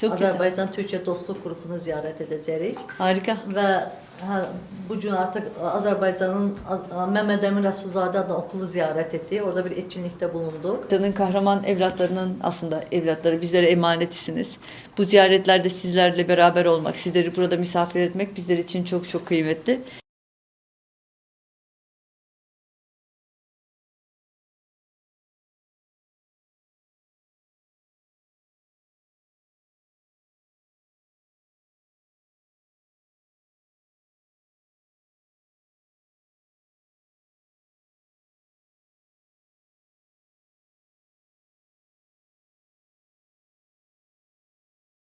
Çok güzel. Azərbaycan-Türkiyə Dostluq qrupunu ziyarət edəcəyik. Harika. Və hə, bu gün artıq Azərbaycanın Az- Məmməd Əmin Rəsulzadə adlı okulu ziyarət etdik. Orada bir etkinlikdə bulunduq. Canın kahraman evlatlarının aslında evlatları bizlere emanetisiniz. Bu ziyaretlerde sizlerle beraber olmak, sizleri burada misafir etmek bizler için çok çok kıymetli.